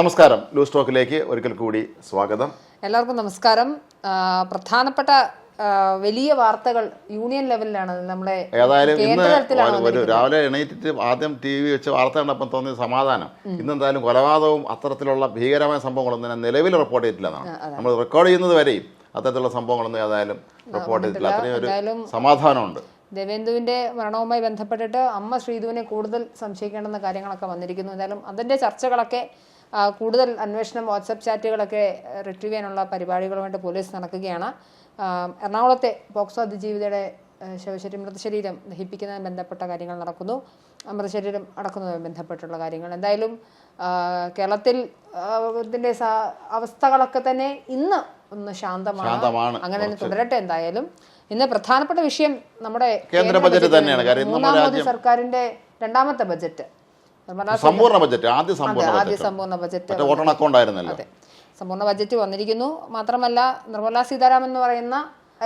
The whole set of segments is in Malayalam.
നമസ്കാരം. ലൂസ് ടോക്കിലേക്ക് ഒരിക്കൽ കൂടി സ്വാഗതം. എല്ലാവർക്കും നമസ്കാരം. പ്രധാനപ്പെട്ട വലിയ വാർത്തകൾ യൂണിയൻ ലെവലിലാണ് നമ്മളെ ഏതായാലും ഇന്ന് ഒരു- ഒരു രാവിലെ എണീറ്റിട്ട് ആദ്യം ടി വി വെച്ച് വാർത്ത കണ്ടപ്പോൾ തോന്നിയ സമാധാനം. ഇന്നെന്തായാലും കൊലപാതകവും അത്തരത്തിലുള്ള ഭീകരമായ സംഭവങ്ങളൊന്നും തന്നെ നിലവിൽ റിപ്പോർട്ട് ചെയ്തിട്ടില്ലെന്നാണ് നമ്മൾ റെക്കോർഡ് ചെയ്യുന്നത് വരെയും അത്തരത്തിലുള്ള സംഭവങ്ങളൊന്നും ഏതായാലും റിപ്പോർട്ട് ചെയ്തിട്ടില്ല. അത്രയും ഒരു സമാധാനമുണ്ട്. ദേവേന്ദുവിന്റെ മരണവുമായി ബന്ധപ്പെട്ടിട്ട് അമ്മ ശ്രീധുവിനെ കൂടുതൽ സംശയിക്കേണ്ടുന്ന കാര്യങ്ങളൊക്കെ വന്നിരിക്കുന്നു. എന്തായാലും അതിന്റെ ചർച്ചകളൊക്കെ കൂടുതൽ അന്വേഷണം വാട്സപ്പ് ചാറ്റുകളൊക്കെ റിട്രീവ് ചെയ്യാനുള്ള പരിപാടികളുമായിട്ട് പോലീസ് നടക്കുകയാണ്. എറണാകുളത്തെ പോക്സോ അതിജീവിതയുടെ ശവശരീരം മൃതശരീരം ദഹിപ്പിക്കുന്നതിന് ബന്ധപ്പെട്ട കാര്യങ്ങൾ നടക്കുന്നു. മൃതശരീരം അടക്കുന്നതുമായി ബന്ധപ്പെട്ടുള്ള കാര്യങ്ങൾ. എന്തായാലും കേരളത്തിൽ ഇതിന്റെ അവസ്ഥകളൊക്കെ തന്നെ ഇന്ന് ഒന്ന് ശാന്തമാണ്. അങ്ങനെ തന്നെ തുടരട്ടെ എന്തായാലും. ഇന്ന് പ്രധാനപ്പെട്ട വിഷയം നമ്മുടെ കേന്ദ്ര ബജറ്റ് തന്നെയാണ്. മോദി സർക്കാരിന്റെ രണ്ടാമത്തെ ബജറ്റ്. സമ്പൂർണ ബജറ്റ് ആദ്യ സമ്പൂർണ ആദ്യ ബജറ്റ് സമ്പൂർണ ബജറ്റ് വോട്ടൺ അക്കൗണ്ട് ആയിരുന്നല്ലോ. സമ്പൂർണ ബജറ്റ് വന്നിരിക്കുന്നു. മാത്രമല്ല നിർമ്മലാ സീതാരാമൻ എന്ന് പറയുന്ന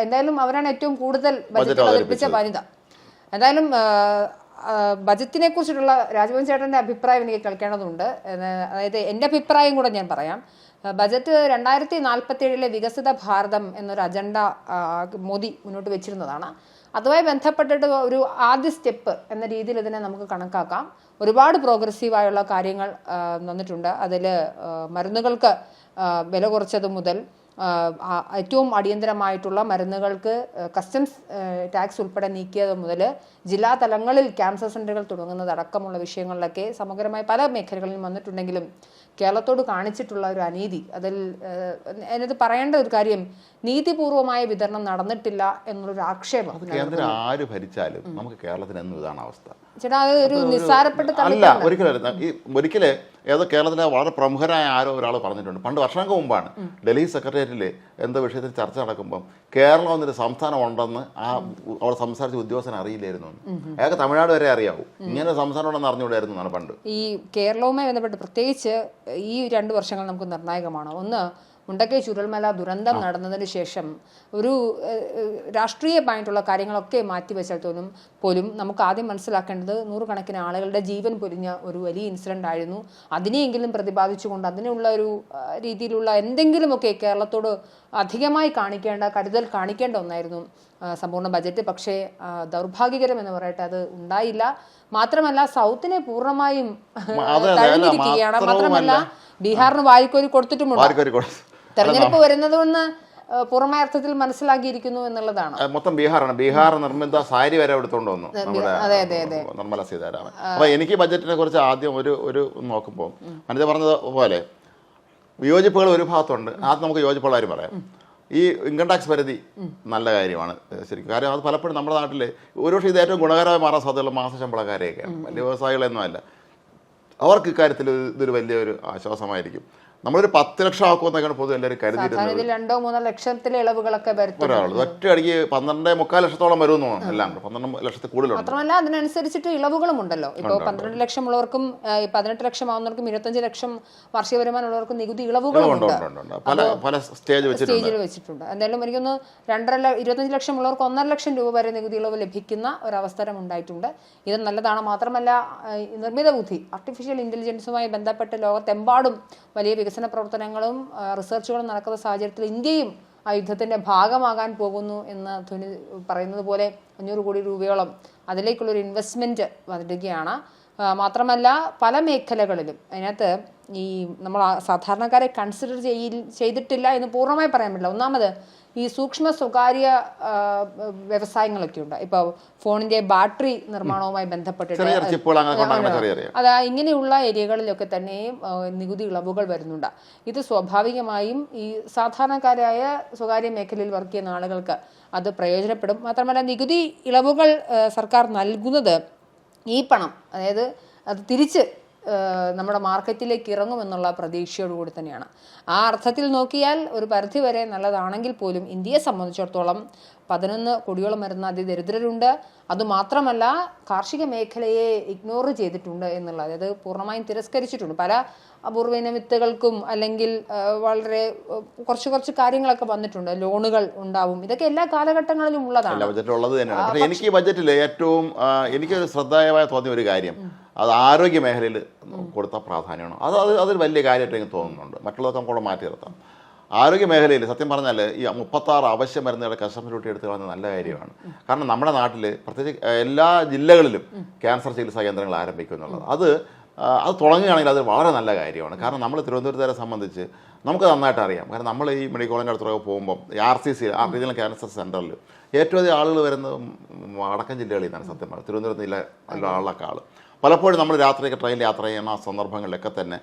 എന്തായാലും അവരാണ് ഏറ്റവും കൂടുതൽ ബജറ്റ് അവതരിപ്പിച്ച വനിത. എന്തായാലും ബജറ്റിനെ കുറിച്ചിട്ടുള്ള രാജഭവൻ ചേട്ടന്റെ അഭിപ്രായം എനിക്ക് കേൾക്കേണ്ടതുണ്ട്. അതായത് എന്റെ അഭിപ്രായം കൂടെ ഞാൻ പറയാം. ബജറ്റ് രണ്ടായിരത്തി നാൽപ്പത്തി ഏഴിലെ വികസിത ഭാരതം എന്നൊരു അജണ്ട മോദി മുന്നോട്ട് വെച്ചിരുന്നതാണ്. അതുമായി ബന്ധപ്പെട്ടിട്ട് ഒരു ആദ്യ സ്റ്റെപ്പ് എന്ന രീതിയിൽ ഇതിനെ നമുക്ക് കണക്കാക്കാം. ഒരുപാട് പ്രോഗ്രസീവായുള്ള കാര്യങ്ങൾ വന്നിട്ടുണ്ട്. അതിൽ മരുന്നുകൾക്ക് വില കുറച്ചത് മുതൽ ഏറ്റവും അടിയന്തരമായിട്ടുള്ള മരുന്നുകൾക്ക് കസ്റ്റംസ് ടാക്സ് ഉൾപ്പെടെ നീക്കിയത് മുതൽ ജില്ലാ തലങ്ങളിൽ ക്യാൻസർ സെന്ററുകൾ തുടങ്ങുന്നതടക്കമുള്ള വിഷയങ്ങളിലൊക്കെ സമഗ്രമായി പല മേഖലകളിലും വന്നിട്ടുണ്ടെങ്കിലും കേരളത്തോട് കാണിച്ചിട്ടുള്ള ഒരു അനീതി അതിൽ അതിനത് പറയേണ്ട ഒരു കാര്യം നീതിപൂർവമായ വിതരണം നടന്നിട്ടില്ല എന്നുള്ളൊരു ആക്ഷേപം കേന്ദ്രം ആര് ഭരിച്ചാലും നമുക്ക് കേരളത്തിന് എന്നും ഇതാണ് അവസ്ഥ? ചേട്ടാ അത് ഒരു നിസ്സാരപ്പെട്ട അല്ല ഒരിക്കൽ ഏതോ കേരളത്തിലെ വളരെ പ്രമുഖരായ ആരോ ഒരാൾ പറഞ്ഞിട്ടുണ്ട്. പണ്ട് വർഷങ്ങൾക്ക് മുമ്പാണ് ഡൽഹി സെക്രട്ടേറിയറ്റിൽ എന്തോ വിഷയത്തിൽ ചർച്ച നടക്കുമ്പം കേരളം എന്നൊരു സംസ്ഥാനം ഉണ്ടെന്ന് ആ അവിടെ സംസാരിച്ച ഉദ്യോഗസ്ഥൻ അറിയില്ലായിരുന്നു. അയാൾക്ക് തമിഴ്നാട് വരെ അറിയാവൂ. ഇങ്ങനെ സംസ്ഥാനം ഉണ്ടെന്ന് അറിഞ്ഞുകൂടായിരുന്നു എന്നാണ് പണ്ട്. ഈ കേരളവുമായി ബന്ധപ്പെട്ട് പ്രത്യേകിച്ച് ഈ രണ്ട് വർഷങ്ങൾ നമുക്ക് നിർണായകമാണ്? ഒന്ന് മുണ്ടക്കൈ ചുരൽമല ദുരന്തം നടന്നതിന് ശേഷം ഒരു രാഷ്ട്രീയമായിട്ടുള്ള കാര്യങ്ങളൊക്കെ മാറ്റിവെച്ചാൽ തോന്നും പോലും നമുക്ക് ആദ്യം മനസ്സിലാക്കേണ്ടത് നൂറുകണക്കിന് ആളുകളുടെ ജീവൻ പൊരിഞ്ഞ ഒരു വലിയ ഇൻസിഡന്റ് ആയിരുന്നു. അതിനെയെങ്കിലും പ്രതിപാദിച്ചുകൊണ്ട് അതിനുള്ള ഒരു രീതിയിലുള്ള എന്തെങ്കിലുമൊക്കെ കേരളത്തോട് അധികമായി കാണിക്കേണ്ട കരുതൽ കാണിക്കേണ്ട ഒന്നായിരുന്നു. സമ്പൂർണ ബജറ്റ് പക്ഷേ ദൗർഭാഗ്യകരം എന്ന് പറയട്ടെ അത് ഉണ്ടായില്ല. മാത്രമല്ല സൗത്തിനെ പൂർണമായും തഴഞ്ഞിരിക്കുകയാണ് മാത്രമല്ല ബീഹാറിന് വാരിക്കോരി കൊടുത്തിട്ടുമുണ്ട്? തെരഞ്ഞെടുപ്പ് വരുന്നതെന്ന് പുറമേ അർത്ഥത്തിൽ മനസ്സിലാക്കിയിരിക്കുന്നു എന്നുള്ളതാണ്. മൊത്തം ബീഹാറാണ്. ബീഹാർ നിർമ്മിത സാരി വരെ എടുത്തോണ്ട് വന്നു. നിർമ്മല സീതാരാമൻ. അപ്പൊ എനിക്ക് ബജറ്റിനെ കുറിച്ച് ആദ്യം ഒരു ഒരു നോക്കുമ്പോൾ അനിത പറഞ്ഞത് പോലെ വിയോജിപ്പുകൾ ഒരു ഭാഗത്തുണ്ട്. അത് നമുക്ക് യോജിപ്പുള്ള കാര്യം പറയാം. ഈ ഇൻകം ടാക്സ് പരിധി നല്ല കാര്യമാണ് ശരിക്കും. കാര്യം അത് പലപ്പോഴും നമ്മുടെ നാട്ടിൽ ഒരുപക്ഷെ ഇത് ഏറ്റവും ഗുണകരമായി മാറാൻ സാധ്യതയുള്ള മാസശമ്പളക്കാരെയൊക്കെയാണ് വലിയ വ്യവസായികളൊന്നും അല്ല. അവർക്ക് ഇക്കാര്യത്തിൽ ഇതൊരു വലിയൊരു ആശ്വാസമായിരിക്കും. നമ്മളൊരു പത്ത് ലക്ഷം ആക്കുമെന്നൊക്കെയാണ് പൊതുവെ എല്ലാവരും കരുതിയിരുന്നത്. രണ്ടോ മൂന്നോ ലക്ഷത്തിലെ ഇളവുകളൊക്കെ ഒരാൾ ഒറ്റ അടിക്ക് പന്ത്രണ്ടേ മുക്കാൽ ലക്ഷത്തോളം വരുമെന്ന് തോന്നുന്നു. എല്ലാം. പന്ത്രണ്ട് ലക്ഷത്തിൽ കൂടുതലുണ്ട്. മാത്രമല്ല അതിനനുസരിച്ചിട്ട് ഇളവുകളും ഉണ്ടല്ലോ. ഇപ്പോൾ പന്ത്രണ്ട് ലക്ഷം ഉള്ളവർക്കും പതിനെട്ട് ലക്ഷം ആവുന്നവർക്കും ഇരുപത്തഞ്ച് ലക്ഷം വാർഷിക വരുമാനം ഉള്ളവർക്കും നികുതി ഇളവുകളും ഉണ്ട്. പല പല സ്റ്റേജ് സ്റ്റേജിൽ വെച്ചിട്ടുണ്ട്. എന്തായാലും എനിക്കൊന്ന് രണ്ടര ഇരുപത്തഞ്ച് ലക്ഷം ഉള്ളവർക്ക് ഒന്നര ലക്ഷം രൂപ വരെ നികുതി ഇളവ് ലഭിക്കുന്ന ഒരു അവസരം ഉണ്ടായിട്ടുണ്ട്. ഇത് നല്ലതാണ്. മാത്രമല്ല നിർമ്മിത ബുദ്ധി ആർട്ടിഫിഷ്യൽ ഇന്റലിജൻസുമായി ബന്ധപ്പെട്ട് ലോകത്തെമ്പാടും വലിയ വികസന പ്രവർത്തനങ്ങളും റിസർച്ചുകളും നടക്കുന്ന സാഹചര്യത്തിൽ ഇന്ത്യയും ആ യുദ്ധത്തിന്റെ ഭാഗമാകാൻ പോകുന്നു എന്ന് ധ്വനി പറയുന്നത് പോലെ അഞ്ഞൂറ് കോടി രൂപയോളം അതിലേക്കുള്ളൊരു ഇൻവെസ്റ്റ്മെന്റ് വന്നിരിക്കുകയാണ് മാത്രമല്ല പല മേഖലകളിലും അതിനകത്ത് ഈ നമ്മൾ സാധാരണക്കാരെ കൺസിഡർ ചെയ്തിട്ടില്ല എന്ന് പൂർണമായി പറയാൻ പറ്റില്ല. ഒന്നാമത് ഈ സൂക്ഷ്മ സ്വകാര്യ വ്യവസായങ്ങളൊക്കെ ഉണ്ട്. ഇപ്പോൾ ഫോണിന്റെ ബാറ്ററി നിർമ്മാണവുമായി ബന്ധപ്പെട്ടിട്ട് അത് ഇങ്ങനെയുള്ള ഏരിയകളിലൊക്കെ തന്നെയും നികുതി ഇളവുകൾ വരുന്നുണ്ട്. ഇത് സ്വാഭാവികമായും ഈ സാധാരണക്കാരായ സ്വകാര്യ മേഖലയിൽ വർക്ക് ചെയ്യുന്ന ആളുകൾക്ക് അത് പ്രയോജനപ്പെടും. മാത്രമല്ല നികുതി ഇളവുകൾ സർക്കാർ നൽകുന്നത് ഈ പണം അതായത് അത് തിരിച്ച് നമ്മുടെ മാർക്കറ്റിലേക്ക് ഇറങ്ങുമെന്നുള്ള പ്രതീക്ഷയോടുകൂടി തന്നെയാണ്. ആ അർത്ഥത്തിൽ നോക്കിയാൽ ഒരു പരിധിവരെ നല്ലതാണെങ്കിൽ പോലും ഇന്ത്യയെ സംബന്ധിച്ചിടത്തോളം പതിനൊന്ന് കോടിയോളം വരുന്ന അതിദരിദ്രരുണ്ട്. അതുമാത്രമല്ല കാർഷിക മേഖലയെ ഇഗ്നോർ ചെയ്തിട്ടുണ്ട് എന്നുള്ള അതായത് പൂർണമായും തിരസ്കരിച്ചിട്ടുണ്ട്. പല അപൂർവീന വിത്തുകൾക്കും അല്ലെങ്കിൽ വളരെ കുറച്ച് കുറച്ച് കാര്യങ്ങളൊക്കെ വന്നിട്ടുണ്ട്. ലോണുകൾ ഉണ്ടാവും. ഇതൊക്കെ എല്ലാ കാലഘട്ടങ്ങളിലും ഉള്ളതാണ്. ഉള്ളത് തന്നെയാണ്. എനിക്ക് ഈ ബജറ്റിൽ ഏറ്റവും എനിക്ക് ശ്രദ്ധേയമായ തോന്നിയ ഒരു കാര്യം. അത് ആരോഗ്യ മേഖലയിൽ കൊടുത്ത പ്രാധാന്യമാണ്. അത് അത് അതൊരു വലിയ കാര്യമായിട്ട് എനിക്ക് തോന്നുന്നുണ്ട്. മറ്റുള്ളതൊക്കെ നമുക്ക് മാറ്റി നിർത്താം. ആരോഗ്യ മേഖലയിൽ സത്യം പറഞ്ഞാൽ ഈ മുപ്പത്താറ് അവശ്യ മരുന്നുകളുടെ കസ്റ്റമർ ഡ്യൂട്ടി എടുത്ത് നല്ല കാര്യമാണ്. കാരണം നമ്മുടെ നാട്ടിൽ പ്രത്യേകിച്ച് എല്ലാ ജില്ലകളിലും ക്യാൻസർ ചികിത്സാ കേന്ദ്രങ്ങൾ ആരംഭിക്കും എന്നുള്ളത്. അത് അത് തുടങ്ങുകയാണെങ്കിൽ അത് വളരെ നല്ല കാര്യമാണ്. കാരണം നമ്മൾ തിരുവനന്തപുരത്തുകാരെ സംബന്ധിച്ച് നമുക്ക് നന്നായിട്ട് അറിയാം. കാരണം നമ്മൾ ഈ മെഡിക്കൽ കോളേജിന്റെ അടുത്തൊക്കെ പോകുമ്പോൾ ആർ സി സി ആ റീജിയണൽ ക്യാൻസർ സെന്ററിൽ ഏറ്റവും അധികം ആളുകൾ വരുന്നത് വടക്കൻ ജില്ലകളിൽ നിന്നാണ് സത്യം പറഞ്ഞത് തിരുവനന്തപുരത്ത് ജില്ല നല്ല ആളൊക്കെ ആൾ പലപ്പോഴും നമ്മൾ രാത്രിയൊക്കെ ട്രെയിൻ യാത്ര ചെയ്യുന്ന സന്ദർഭങ്ങളിലൊക്കെ തന്നെ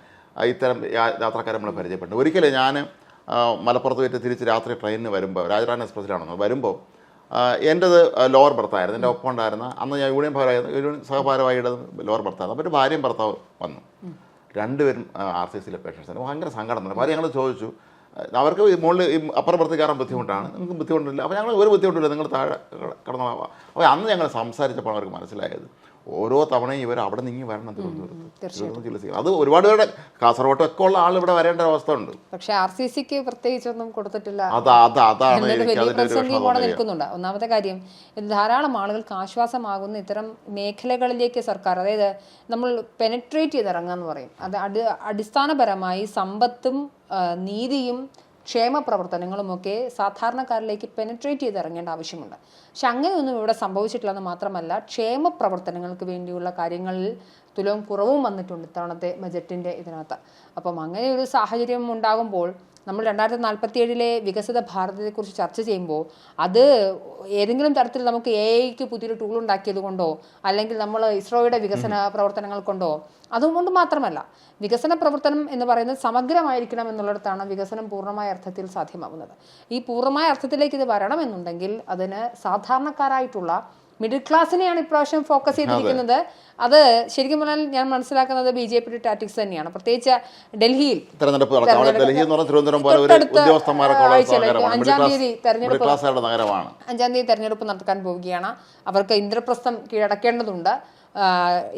ഇത്തരം യാത്രക്കാരെ നമ്മൾ പരിചയപ്പെട്ടു ഒരിക്കലും ഞാൻ മലപ്പുറത്ത് വെച്ച് തിരിച്ച് രാത്രി ട്രെയിനിന് വരുമ്പോൾ രാജധാനി എക്സ്പ്രസ്സിലാണെന്ന് വരുമ്പോൾ എന്റെത് ലോവർ ബർത്തായിരുന്നു എന്റെ ഒപ്പം ഉണ്ടായിരുന്ന അന്ന് ഞാൻ യൂണിയൻ ഭാരവാഹി യൂണിയൻ സഹഭാരവാഹിയുടെ ലോവർ ബർത്തായിരുന്നു അപ്പോൾ ഒരു ഭാര്യയും ഭർത്താവ് വന്നു. രണ്ടുപേരും ആർ സി സിയിലെ പേഷ്യൻസാണ് ഭയങ്കര സങ്കടം തന്നെ. ഭാര്യ ഞങ്ങൾ ചോദിച്ചു അവർക്ക് ഈ മുകളിൽ ഈ അപ്പുറം പുറത്ത് കയറാൻ ബുദ്ധിമുട്ടാണ്. നിങ്ങൾക്ക് ബുദ്ധിമുട്ടില്ല. അപ്പോൾ ഞങ്ങൾ ഒരു ബുദ്ധിമുട്ടില്ല നിങ്ങൾ താഴെ കിടന്നോളാം. അപ്പോൾ അന്ന് ഞങ്ങൾ സംസാരിച്ചപ്പോൾ അവർക്ക് മനസ്സിലായത്. ഓരോ തവണയും ഇവർ അവിടെ നിന്ന് വരണം തിരുവനന്തപുരത്ത്. അത് ഒരുപാട് പേരുടെ കാസർഗോട്ട് ഒക്കെ ഉള്ള ആൾ ഇവിടെ വരേണ്ട അവസ്ഥ ഉണ്ട്. പക്ഷേ ആർ സി സിക്ക് പ്രത്യേകിച്ചൊന്നും കൊടുത്തിട്ടില്ല. അത് അത് അതാണ് നിൽക്കുന്നുണ്ട്. ഒന്നാമത്തെ കാര്യം ധാരാളം ആളുകൾക്ക് ആശ്വാസമാകുന്ന ഇത്തരം മേഖലകളിലേക്ക് സർക്കാർ അതായത് നമ്മൾ പെനട്രേറ്റ് ചെയ്തിറങ്ങാന്ന് പറയും. അത് അടിസ്ഥാനപരമായി സമ്പത്തും നീതിയും ക്ഷേമ പ്രവർത്തനങ്ങളുമൊക്കെ സാധാരണക്കാരിലേക്ക് പെനട്രേറ്റ് ചെയ്ത് ഇറങ്ങേണ്ട ആവശ്യമുണ്ട്. പക്ഷെ അങ്ങനെയൊന്നും ഇവിടെ സംഭവിച്ചിട്ടില്ലെന്ന് മാത്രമല്ല ക്ഷേമ പ്രവർത്തനങ്ങൾക്ക് വേണ്ടിയുള്ള കാര്യങ്ങളിൽ തുലവും കുറവും വന്നിട്ടുണ്ട് ഇത്തവണത്തെ ബജറ്റിന്റെ ഇതിനകത്ത്. അപ്പം അങ്ങനെ ഒരു സാഹചര്യം ഉണ്ടാകുമ്പോൾ നമ്മൾ രണ്ടായിരത്തി നാൽപ്പത്തി ഏഴിലെ വികസിത ഭാരതത്തെക്കുറിച്ച് ചർച്ച ചെയ്യുമ്പോൾ അത് ഏതെങ്കിലും തരത്തിൽ നമുക്ക് എ ഐക്ക് പുതിയൊരു ടൂൾ ഉണ്ടാക്കിയത് കൊണ്ടോ അല്ലെങ്കിൽ നമ്മൾ ഇസ്രോയുടെ വികസന പ്രവർത്തനങ്ങൾ കൊണ്ടോ അതുകൊണ്ട് മാത്രമല്ല വികസന പ്രവർത്തനം എന്ന് പറയുന്നത് സമഗ്രമായിരിക്കണം എന്നുള്ളിടത്താണ് വികസനം പൂർണമായ അർത്ഥത്തിൽ സാധ്യമാകുന്നത് ഈ പൂർണമായ അർത്ഥത്തിലേക്ക് ഇത് വരണമെന്നുണ്ടെങ്കിൽ അതിന് സാധാരണക്കാരായിട്ടുള്ള മിഡിൽ ക്ലാസ്സിനെയാണ് ഇപ്രാവശ്യം ഫോക്കസ് ചെയ്തിരിക്കുന്നത്. അത് ശരിക്കും പറഞ്ഞാൽ ഞാൻ മനസ്സിലാക്കുന്നത് ബി ജെ പിയുടെ ടാറ്റിക്സ് തന്നെയാണ്. പ്രത്യേകിച്ച് ഡൽഹിയിൽ അഞ്ചാം തീയതി തെരഞ്ഞെടുപ്പ് അഞ്ചാം തീയതി തെരഞ്ഞെടുപ്പ് നടക്കാൻ പോവുകയാണ്. അവർക്ക് ഇന്ദ്രപ്രസ്ഥം കീഴടക്കേണ്ടതുണ്ട്.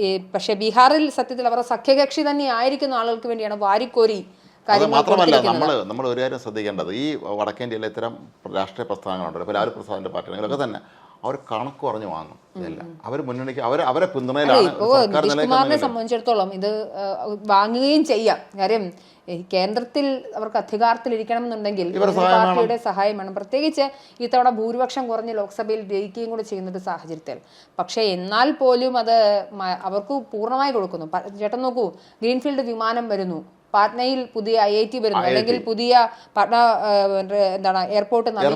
ഈ പക്ഷേ ബീഹാറിൽ സത്യത്തിൽ അവരുടെ സഖ്യകക്ഷി തന്നെ ആയിരിക്കുന്ന ആളുകൾക്ക് വേണ്ടിയാണ് വാരിക്കോരി അത് മാത്രമല്ല നമ്മൾ നമ്മൾ ഒരു കാര്യം ശ്രദ്ധിക്കേണ്ടത്. ഈ വടക്കേന്ത്യയിലെ ഇത്തരം രാഷ്ട്രീയ പ്രസ്ഥാനങ്ങളുണ്ട് ഇപ്പോൾ ലാലു പ്രസാദിന്റെ പാർട്ടികളൊക്കെ തന്നെ. അവർ കണക്ക് പറഞ്ഞു വാങ്ങും. ഇതെല്ലാം. അവർ മുന്നണിക്ക് അവർ അവരെ പിന്തുണയിലാണ് സംബന്ധിച്ചിടത്തോളം ഇത് വാങ്ങുകയും ചെയ്യാം. കാര്യം കേന്ദ്രത്തിൽ അവർക്ക് അധികാരത്തിൽ എന്നുണ്ടെങ്കിൽ പാർട്ടിയുടെ സഹായം വേണം. പ്രത്യേകിച്ച് ഇത്തവണ ഭൂരിപക്ഷം കുറഞ്ഞ് ലോക്സഭയിൽ ജയിക്കുകയും കൂടെ ചെയ്യുന്ന ഒരു സാഹചര്യത്തിൽ. പക്ഷേ എന്നാൽ പോലും അത് അവർക്ക് പൂർണമായി കൊടുക്കുന്നു. ചേട്ടൻ നോക്കൂ ഗ്രീൻഫീൽഡ് വിമാനം വരുന്നു. പാട്നയിൽ പുതിയ ഐ ഐ ടി വരുന്നു. അല്ലെങ്കിൽ പുതിയ പാട്ന എന്താണ് എയർപോർട്ട് മാത്രമല്ല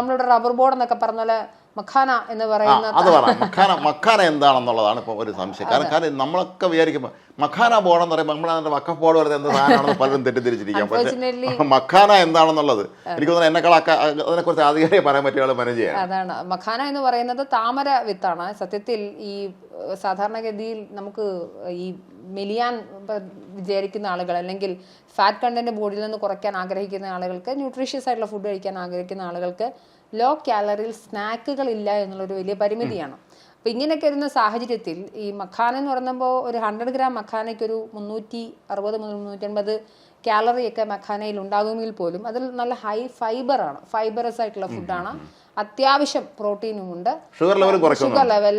നമ്മളുടെ റബ്ബർ ബോർഡ് എന്നൊക്കെ പറഞ്ഞാൽ മഖാന എന്ന് പറയുന്ന അത് പറ. മഖാന മഖാന എന്താണെന്നുള്ളതാണ് ഇപ്പോൾ ഒരു സംശയം. കാരണം കാരണം നമ്മളൊക്കെ വിചാരിക്കുമ്പോൾ മഖാന ബോർഡ് എന്ന് പറയുമ്പോൾ നമ്മൾ അതിന്റെ വക്കഫ് ബോർഡ് വരുന്നത് എന്ത് സാധനമാണെന്ന് പലരും തെറ്റിദ്ധരിച്ചിരിക്കാം. പക്ഷേ മഖാന എന്താണെന്നുള്ളത് എനിക്ക് തോന്നുന്നു എന്നെക്കാൾ അതിനെക്കുറിച്ച് ആധികാരിക പറയാൻ പറ്റിയ ആൾ മനജിയാണ് അതാണ്. മഖാന എന്ന് പറയുന്നത് താമര വിത്താണ്. സത്യത്തിൽ ഈ സാധാരണഗതിയിൽ നമുക്ക് ഈ മെലിയാൻ വിചാരിക്കുന്ന ആളുകൾ അല്ലെങ്കിൽ ഫാറ്റ് കണ്ടന്റ് ബോഡിയിൽ നിന്ന് കുറയ്ക്കാൻ ആഗ്രഹിക്കുന്ന ആളുകൾക്ക് ന്യൂട്രീഷ്യസ് ആയിട്ടുള്ള ഫുഡ് കഴിക്കാൻ ആഗ്രഹിക്കുന്ന ആളുകൾക്ക് ലോ കാലറിയിൽ സ്നാക്കുകൾ ഇല്ല എന്നുള്ളൊരു വലിയ പരിമിതിയാണ്. അപ്പോൾ ഇങ്ങനെയൊക്കെ വരുന്ന സാഹചര്യത്തിൽ ഈ മഖാന എന്ന് പറയുമ്പോൾ ഒരു ഹൺഡ്രഡ് ഗ്രാം മഖാനയ്ക്ക് ഒരു മുന്നൂറ്റി അറുപത് മുതൽ മുന്നൂറ്റി മുന്നൂറ്റൻപത് കാലറിയൊക്കെ മഖാനയിൽ ഉണ്ടാകുമെങ്കിൽ പോലും അതിൽ നല്ല ഹൈ ഫൈബറാണ് ഫൈബറസ് ആയിട്ടുള്ള ഫുഡാണ് അത്യാവശ്യം പ്രോട്ടീനും ഉണ്ട് ഷുഗർ ലെവൽ കുറയ്ക്കുകയെന്ന് ഷുഗർ ലെവൽ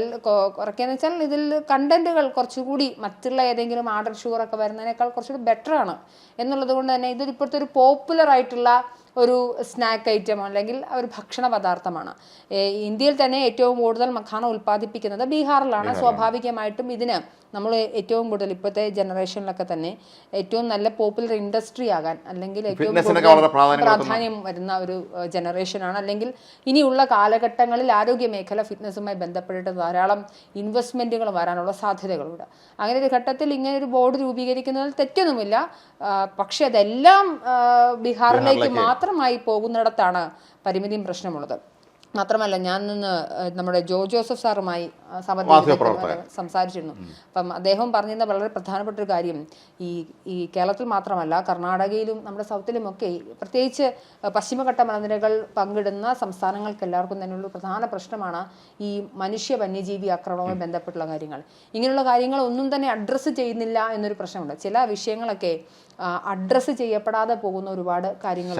കുറയ്ക്കാന്ന് വെച്ചാൽ ഇതിൽ കണ്ടന്റുകൾ കുറച്ചുകൂടി മറ്റുള്ള ഏതെങ്കിലും ആർഡർ ഷുഗർ ഒക്കെ വരുന്നതിനേക്കാൾ കുറച്ചുകൂടി ബെറ്റർ ആണ്. എന്നുള്ളത് കൊണ്ട് തന്നെ ഇതൊരു ഇപ്പോഴത്തെ ഒരു പോപ്പുലർ ആയിട്ടുള്ള ഒരു സ്നാക്ക് ഐറ്റമാണ് അല്ലെങ്കിൽ ഒരു ഭക്ഷണ പദാർത്ഥമാണ്. ഇന്ത്യയിൽ തന്നെ ഏറ്റവും കൂടുതൽ മഖാന ഉൽപ്പാദിപ്പിക്കുന്നത് ബീഹാറിലാണ്. സ്വാഭാവികമായിട്ടും ഇതിന് നമ്മൾ ഏറ്റവും കൂടുതൽ ഇപ്പോഴത്തെ ജനറേഷനിലൊക്കെ തന്നെ ഏറ്റവും നല്ല പോപ്പുലർ ഇൻഡസ്ട്രി ആകാൻ അല്ലെങ്കിൽ ഏറ്റവും പ്രാധാന്യം വരുന്ന ഒരു ജനറേഷനാണ് അല്ലെങ്കിൽ ഇനിയുള്ള കാലഘട്ടങ്ങളിൽ ആരോഗ്യ മേഖല ഫിറ്റ്നസ്സുമായി ബന്ധപ്പെട്ടിട്ട് ധാരാളം ഇൻവെസ്റ്റ്മെന്റുകൾ വരാനുള്ള സാധ്യതകളുണ്ട്. അങ്ങനെ ഒരു ഘട്ടത്തിൽ ഇങ്ങനെ ഒരു ബോർഡ് രൂപീകരിക്കുന്നതിൽ തെറ്റൊന്നുമില്ല. പക്ഷേ അതെല്ലാം ബീഹാറിലേക്ക് ബീഹാറിലേക്ക്. മാത്രമായി പോകുന്നിടത്താണ് പരിമിതിയും പ്രശ്നമുള്ളത്. മാത്രമല്ല ഞാൻ നിന്ന് നമ്മുടെ ജോ ജോസഫ് സാറുമായി സംസാരിച്ചിരുന്നു. അപ്പം അദ്ദേഹം പറഞ്ഞിരുന്ന വളരെ പ്രധാനപ്പെട്ട ഒരു കാര്യം ഈ ഈ കേരളത്തിൽ മാത്രമല്ല കർണാടകയിലും നമ്മുടെ സൗത്തിലും ഒക്കെ പ്രത്യേകിച്ച് പശ്ചിമഘട്ട മലനിരകൾ പങ്കിടുന്ന സംസ്ഥാനങ്ങൾക്ക് എല്ലാവർക്കും തന്നെയുള്ള പ്രധാന പ്രശ്നമാണ് ഈ മനുഷ്യ വന്യജീവി ആക്രമണവുമായി ബന്ധപ്പെട്ടുള്ള കാര്യങ്ങൾ. ഇങ്ങനെയുള്ള കാര്യങ്ങൾ ഒന്നും തന്നെ അഡ്രസ്സ് ചെയ്യുന്നില്ല എന്നൊരു പ്രശ്നമുണ്ട്. ചില വിഷയങ്ങളൊക്കെ അഡ്രസ്സ് ചെയ്യപ്പെടാതെ പോകുന്ന ഒരുപാട് കാര്യങ്ങൾ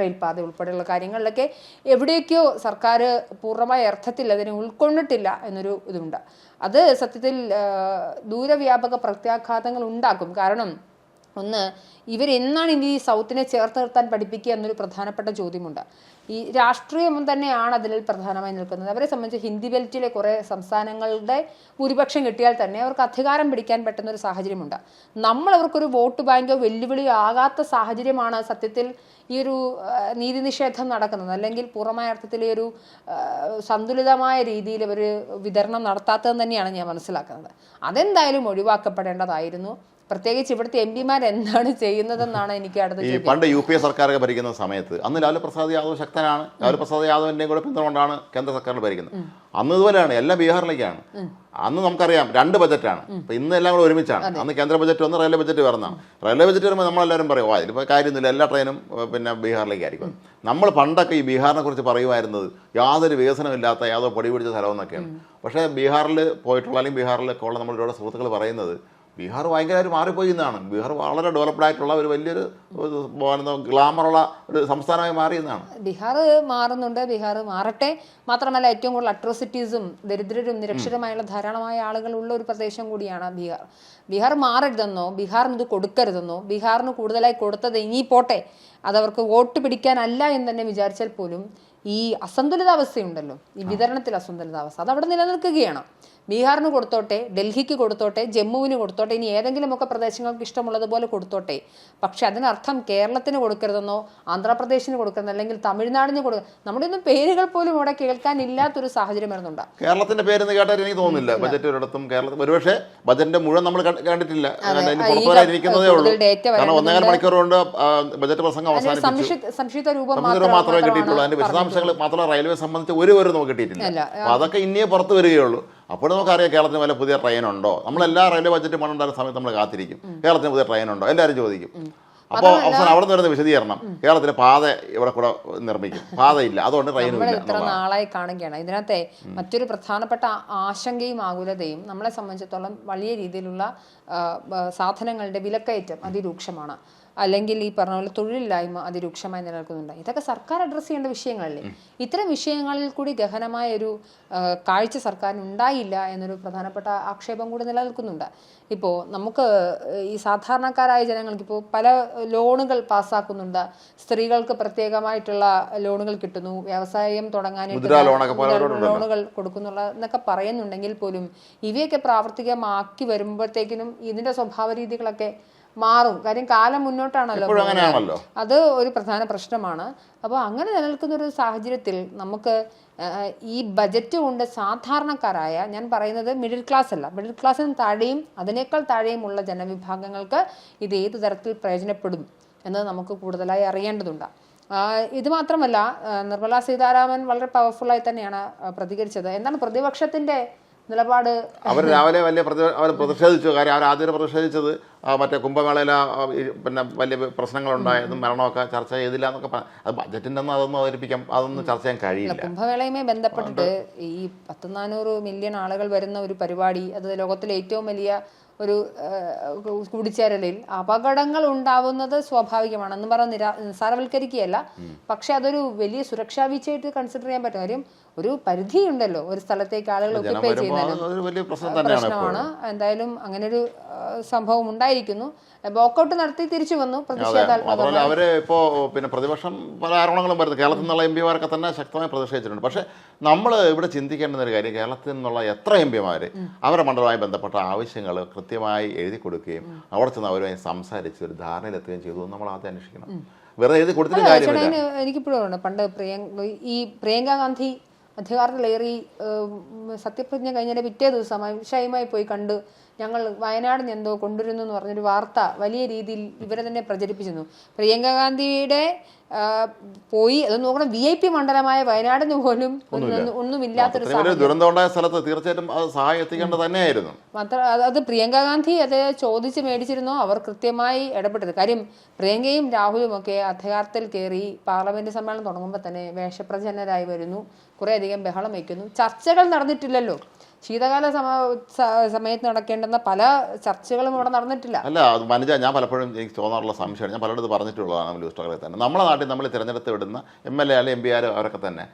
റെയിൽപാത. ഉൾപ്പെടെയുള്ള കാര്യങ്ങളിലൊക്കെ എവിടെയൊക്കെയോ സർക്കാർ പൂർണമായ അർത്ഥത്തിൽ അതിനെ ഉൾക്കൊണ്ടിട്ടില്ല എന്നൊരു ഇതുണ്ട്. അത് സത്യത്തിൽ ദൂരവ്യാപക പ്രത്യാഘാതങ്ങൾ ഉണ്ടാക്കും. കാരണം ഒന്ന് ഇവരെന്നാണ് ഇനി സൗത്തിനെ ചേർത്ത് നിർത്താൻ പഠിപ്പിക്കുക എന്നൊരു പ്രധാനപ്പെട്ട ചോദ്യമുണ്ട്. ഈ രാഷ്ട്രീയം തന്നെയാണ് അതിൽ പ്രധാനമായി നിൽക്കുന്നത്. അവരെ സംബന്ധിച്ച് ഹിന്ദി ബെൽറ്റിലെ കുറേ സംസ്ഥാനങ്ങളുടെ ഭൂരിപക്ഷം കിട്ടിയാൽ തന്നെ അവർക്ക് അധികാരം പിടിക്കാൻ പറ്റുന്ന ഒരു സാഹചര്യമുണ്ട്. നമ്മൾ അവർക്കൊരു വോട്ട് ബാങ്കോ വെല്ലുവിളിയോ ആകാത്ത സാഹചര്യമാണ് സത്യത്തിൽ ഈ ഒരു നീതി നിഷേധം നടക്കുന്നത്. അല്ലെങ്കിൽ പൂർണമായ അർത്ഥത്തിൽ ഒരു സന്തുലിതമായ രീതിയിൽ അവർ വിതരണം നടത്താത്തതെന്ന് തന്നെയാണ് ഞാൻ മനസ്സിലാക്കുന്നത്. അതെന്തായാലും ഒഴിവാക്കപ്പെടേണ്ടതായിരുന്നു. പ്രത്യേകിച്ച് ഇവിടുത്തെ എം പിമാർ എന്താണ് ചെയ്യുന്നതെന്നാണ് എനിക്ക് അടുത്ത ഈ പണ്ട് യു പി എ സർക്കാരൊക്കെ ഭരിക്കുന്ന സമയത്ത് അന്ന് ലാലു പ്രസാദ് യാദവ് ശക്തനാണ്. ലാലു പ്രസാദ് യാദവിന്റെയും കൂടെ പിന്തുണ കൊണ്ടാണ് കേന്ദ്ര സർക്കാരിൽ ഭരിക്കുന്നത്. അന്ന് ഇതുപോലെയാണ് എല്ലാം ബീഹാറിലേക്കാണ്. അന്ന് നമുക്കറിയാം രണ്ട് ബജറ്റാണ്. ഇപ്പൊ ഇന്ന് എല്ലാം കൂടെ ഒരുമിച്ചാണ്. അന്ന് കേന്ദ്ര ബജറ്റ് വന്ന് റെയിൽവേ ബജറ്റ് വരുന്നതാണ്. റെയിൽവേ ബജറ്റ് വരുമ്പോൾ നമ്മളെല്ലാവരും പറയും ഓ ഇതിപ്പോൾ കാര്യമൊന്നുമില്ല എല്ലാ ട്രെയിനും പിന്നെ ബീഹാറിലേക്ക് ആയിരിക്കും നമ്മൾ പണ്ടൊക്കെ ഈ ബീഹാറിനെ കുറിച്ച് പറയുമായിരുന്നത് യാതൊരു വികസനമില്ലാത്ത യാതൊരു പൊടി പിടിച്ച സ്ഥലം എന്നൊക്കെയാണ് പക്ഷേ ബീഹാറിൽ പോയിട്ടുള്ള അല്ലെങ്കിൽ ബീഹാറിലൊക്കെ ഉള്ള നമ്മളിവിടെ സുഹൃത്തുക്കൾ പറയുന്നത് ബീഹാർ ഭയങ്കരമായിട്ട് മാറിപ്പോയി എന്നാണ്. ബീഹാർ വളരെ ഡെവലപ്ഡ് ആയിട്ടുള്ള ഒരു വലിയൊരു ഗ്ലാമറുള്ള ഒരു സംസ്ഥാനമായി മാറി എന്നാണ്. ബീഹാർ മാറുന്നുണ്ട്. ബീഹാർ മാറട്ടെ. മാത്രമല്ല ഏറ്റവും കൂടുതൽ അട്രോസിറ്റീസും ദരിദ്രരും നിരക്ഷരമായുള്ള ധാരാളമായ ആളുകൾ ഉള്ള ഒരു പ്രദേശം കൂടിയാണ് ബീഹാർ. ബീഹാർ മാറരുതെന്നോ ബീഹാറിന് ഇത് കൊടുക്കരുതെന്നോ ബീഹാറിന് കൂടുതലായി കൊടുത്തത് ഇനി പോട്ടെ അതവർക്ക് വോട്ട് പിടിക്കാനല്ല എന്ന് തന്നെ വിചാരിച്ചാൽ പോലും ഈ അസന്തുലിതാവസ്ഥയുണ്ടല്ലോ. ഈ വിതരണത്തിൽ അസന്തുലിതാവസ്ഥ അത് അവിടെ നിലനിൽക്കുകയാണ്. ബീഹാറിന് കൊടുത്തോട്ടെ ഡൽഹിക്ക് കൊടുത്തോട്ടെ ജമ്മുവിന് കൊടുത്തോട്ടെ ഇനി ഏതെങ്കിലുമൊക്കെ പ്രദേശങ്ങൾക്ക് ഇഷ്ടമുള്ളതുപോലെ കൊടുത്തോട്ടെ. പക്ഷെ അതിനർത്ഥം കേരളത്തിന് കൊടുക്കരുതെന്നോ ആന്ധ്രാപ്രദേശിന് കൊടുക്കരുത് അല്ലെങ്കിൽ തമിഴ്നാടിന് കൊടുക്കുക നമ്മുടെ ഒന്നും പേരുകൾ പോലും ഇവിടെ കേൾക്കാനില്ലാത്തൊരു സാഹചര്യം വരുന്നുണ്ട്. കേരളത്തിന്റെ പേര് എന്ന് കേട്ടാൽ എനിക്ക് തോന്നുന്നില്ല. ബജറ്റ് ഒരിടത്തും കേരളത്തിൽ ഒരുപക്ഷെ ബജറ്റിന്റെ മുഴുവൻ നമ്മൾ കണ്ടിട്ടില്ല. അതിന് ഈ പുറത്തു ഉള്ളൂ. കാരണം ഒന്നേകാൽ വരുന്നുണ്ട്. മണിക്കൂർ കൊണ്ട് ബജറ്റ് പ്രസംഗം അവസാനിപ്പിച്ചു. രൂപം മാത്രമേ കിട്ടിയിട്ടുള്ളൂ. അതിന്റെ വിശദാംശങ്ങൾ മാത്രമേ റെയിൽവേ സംബന്ധിച്ച് ഒരു കിട്ടിയിട്ടില്ല. അല്ല. അപ്പൊ അതൊക്കെ ഇനിയേ പുറത്ത് വരികയുള്ളൂ. അപ്പോൾ നമുക്കറിയാം കേരളത്തിന് വല്ല പുതിയ ട്രെയിൻ ഉണ്ടോ നമ്മളെല്ലാ റെയിൽവേ ബജറ്റ് പണ്ടുണ്ടായ സമയത്ത് നമ്മൾ കാത്തിരിക്കും. കേരളത്തിന് പുതിയ ട്രെയിൻ ഉണ്ടോ എല്ലാവരും ചോദിക്കും അപ്പോൾ അവസാനം അവിടെ നിന്ന് വരുന്ന വിശദീകരണം. കേരളത്തിലെ പാത ഇവിടെ കൂടെ നിർമ്മിക്കും. പാതയില്ല. അതുകൊണ്ട് ട്രെയിനും ഇത്ര നാളായി കാണുകയാണ്. ഇതിനകത്തെ മറ്റൊരു പ്രധാനപ്പെട്ട ആശങ്കയും ആകുലതയും നമ്മളെ സംബന്ധിച്ചിടത്തോളം വലിയ രീതിയിലുള്ള സാധനങ്ങളുടെ വിലക്കയറ്റം അതിരൂക്ഷമാണ്. അല്ലെങ്കിൽ ഈ പറഞ്ഞ പോലെ തൊഴിലില്ലായ്മ അതിരൂക്ഷമായി നിലനിൽക്കുന്നുണ്ട്. ഇതൊക്കെ സർക്കാർ അഡ്രസ്സ് ചെയ്യേണ്ട വിഷയങ്ങളല്ലേ? ഇത്തരം വിഷയങ്ങളിൽ കൂടി ഗഹനമായ ഒരു കാഴ്ച സർക്കാരിന് ഉണ്ടായില്ല എന്നൊരു പ്രധാനപ്പെട്ട ആക്ഷേപം കൂടി നിലനിൽക്കുന്നുണ്ട്. ഇപ്പോൾ നമുക്ക് ഈ സാധാരണക്കാരായ ജനങ്ങൾക്ക് ഇപ്പോൾ പല ലോണുകൾ പാസ്സാക്കുന്നുണ്ട്. സ്ത്രീകൾക്ക് പ്രത്യേകമായിട്ടുള്ള ലോണുകൾ കിട്ടുന്നു. വ്യവസായം പലരോടുണ്ടല്ലോ. ലോണുകൾ കൊടുക്കുന്നുള്ള എന്നൊക്കെ പറയുന്നുണ്ടെങ്കിൽ പോലും ഇവയൊക്കെ പ്രാവർത്തികമാക്കി വരുമ്പോഴത്തേക്കിനും ഇതിന്റെ സ്വഭാവ രീതികളൊക്കെ മാറും. കാര്യം കാലം മുന്നോട്ടാണല്ലോ. അത് ഒരു പ്രധാന പ്രശ്നമാണ്. അപ്പോൾ അങ്ങനെ നിലനിൽക്കുന്ന ഒരു സാഹചര്യത്തിൽ നമുക്ക് ഈ ബജറ്റ് കൊണ്ട് സാധാരണക്കാരായ ഞാൻ പറയുന്നത് മിഡിൽ ക്ലാസ് അല്ല. മിഡിൽ ക്ലാസ്സിന് താഴെയും അതിനേക്കാൾ താഴെയുമുള്ള ജനവിഭാഗങ്ങൾക്ക് ഇത് ഏത് തരത്തിൽ പ്രയോജനപ്പെടും എന്നത് നമുക്ക് കൂടുതലായി അറിയേണ്ടതുണ്ട്. ഇത് മാത്രമല്ല നിർമ്മലാ സീതാരാമൻ വളരെ പവർഫുള്ളായി തന്നെയാണ് പ്രതികരിച്ചത്. എന്താണ് പ്രതിപക്ഷത്തിന്റെ നിലപാട്. അവർ രാവിലെ വലിയ പ്രതി അവർ പ്രതിഷേധിച്ചു. കാര്യം അവർ ആദ്യം പ്രതിഷേധിച്ചത് മറ്റേ കുംഭമേളയിലെ പിന്നെ വലിയ പ്രശ്നങ്ങളുണ്ടായതും മരണമൊക്കെ ചർച്ച ചെയ്തില്ല എന്നൊക്കെ അത് ബജറ്റിന്റെ ഒന്നും അതൊന്നും അവതരിപ്പിക്കാം അതൊന്നും ചർച്ച ചെയ്യാൻ കഴിയില്ല. കുംഭമേളയുമായി ബന്ധപ്പെട്ടിട്ട് ഈ പത്ത് നാനൂറ് മില്യൺ ആളുകൾ വരുന്ന ഒരു പരിപാടി അത് ലോകത്തിലെ ഏറ്റവും വലിയ ഒരു കൂടിച്ചേരലിൽ അപകടങ്ങൾ ഉണ്ടാവുന്നത് സ്വാഭാവികമാണ്. എന്ന് പറഞ്ഞ് നിരാ നിസ്സാരവൽക്കരിക്കുകയല്ല. പക്ഷെ അതൊരു വലിയ സുരക്ഷാ വീഴ്ചയായിട്ട് കൺസിഡർ ചെയ്യാൻ പറ്റും. കാര്യം ഒരു പരിധിയുണ്ടല്ലോ. ഒരു സ്ഥലത്തേക്ക് ആളുകൾ ജനം ഒക്യുപ്പൈ ചെയ്യുന്നതിന്. പ്രശ്നമാണ്. എന്തായാലും അങ്ങനെ ഒരു സംഭവം ഉണ്ടായിരിക്കുന്നു. വോക്കൗട്ട് നടത്തി തിരിച്ചു വന്നു. അവർ ഇപ്പോ പിന്നെ പ്രതിപക്ഷം പല ആരോപണങ്ങളും വരുന്നത് കേരളത്തിൽ നിന്നുള്ള എം പിമാരൊക്കെ തന്നെ ശക്തമായി പ്രതിഷേധിച്ചിട്ടുണ്ട്. പക്ഷേ നമ്മൾ ഇവിടെ ചിന്തിക്കേണ്ടുന്ന ഒരു കാര്യം കേരളത്തിൽ നിന്നുള്ള എത്ര എം പിമാർ അവരുടെ മണ്ഡലമായി ബന്ധപ്പെട്ട ആവശ്യങ്ങൾ കൃത്യമായി എഴുതി കൊടുക്കുകയും അവിടെ ചെന്ന് അവരുമായി സംസാരിച്ച് ഒരു ധാരണയിലെത്തുകയും ചെയ്തു നമ്മൾ ആദ്യം അന്വേഷിക്കണം. വെറുതെ എഴുതി കൊടുത്തിട്ട് കാര്യമില്ല. എനിക്കിപ്പോഴും പണ്ട് പ്രിയങ്ക ഈ പ്രിയങ്ക ഗാന്ധി അധികാരത്തിലേറി സത്യപ്രതിജ്ഞ കഴിഞ്ഞതിന്റെ പിറ്റേ ദിവസമായി ഷൈമായി പോയി കണ്ട് ഞങ്ങൾ വയനാട് എന്തോ കൊണ്ടുവരുന്നു എന്ന് പറഞ്ഞൊരു വാർത്ത വലിയ രീതിയിൽ ഇവരെ തന്നെ പ്രചരിപ്പിച്ചിരുന്നു. പ്രിയങ്ക ഗാന്ധിയുടെ പോയി. അത് നോക്കണം. വി ഐ പി മണ്ഡലമായ വയനാടിന് പോലും ഒന്നും- ഒന്നുമില്ലാത്തൊരു ദുരന്തമുണ്ടായ സ്ഥലത്ത് തീർച്ചയായിട്ടും അത് സഹായം എത്തിക്കേണ്ടത് തന്നെയായിരുന്നു. മാത്ര അത് പ്രിയങ്ക ഗാന്ധി അത് ചോദിച്ച് മേടിച്ചിരുന്നു. അവർ കൃത്യമായി ഇടപെട്ടത് കാര്യം പ്രിയങ്കയും രാഹുലും ഒക്കെ അധികാരത്തിൽ കയറി പാർലമെന്റ് സമ്മേളനം തുടങ്ങുമ്പോൾ തന്നെ വേഷപ്രചന്നരായി വരുന്നു. കുറേയധികം ബഹളം വയ്ക്കുന്നു. ചർച്ചകൾ നടന്നിട്ടില്ലല്ലോ. ശീതകാല സമയത്ത് നടക്കേണ്ടുന്ന പല ചർച്ചകളും ഇവിടെ നടന്നിട്ടില്ല. അല്ല അത് മനുജ ഞാൻ പലപ്പോഴും എനിക്ക് തോന്നാറുള്ള സംശയമാണ്. ഞാൻ പലയിടത്ത് പറഞ്ഞിട്ടുള്ളതാണ് ലൂസ്റ്റോകളെ തന്നെ. നമ്മുടെ നാട്ടിൽ നമ്മൾ തിരഞ്ഞെടുത്ത് വിടുന്ന എം എൽ എ അല്ലെ എം പി ആരോ അവരൊക്കെ തന്നെ.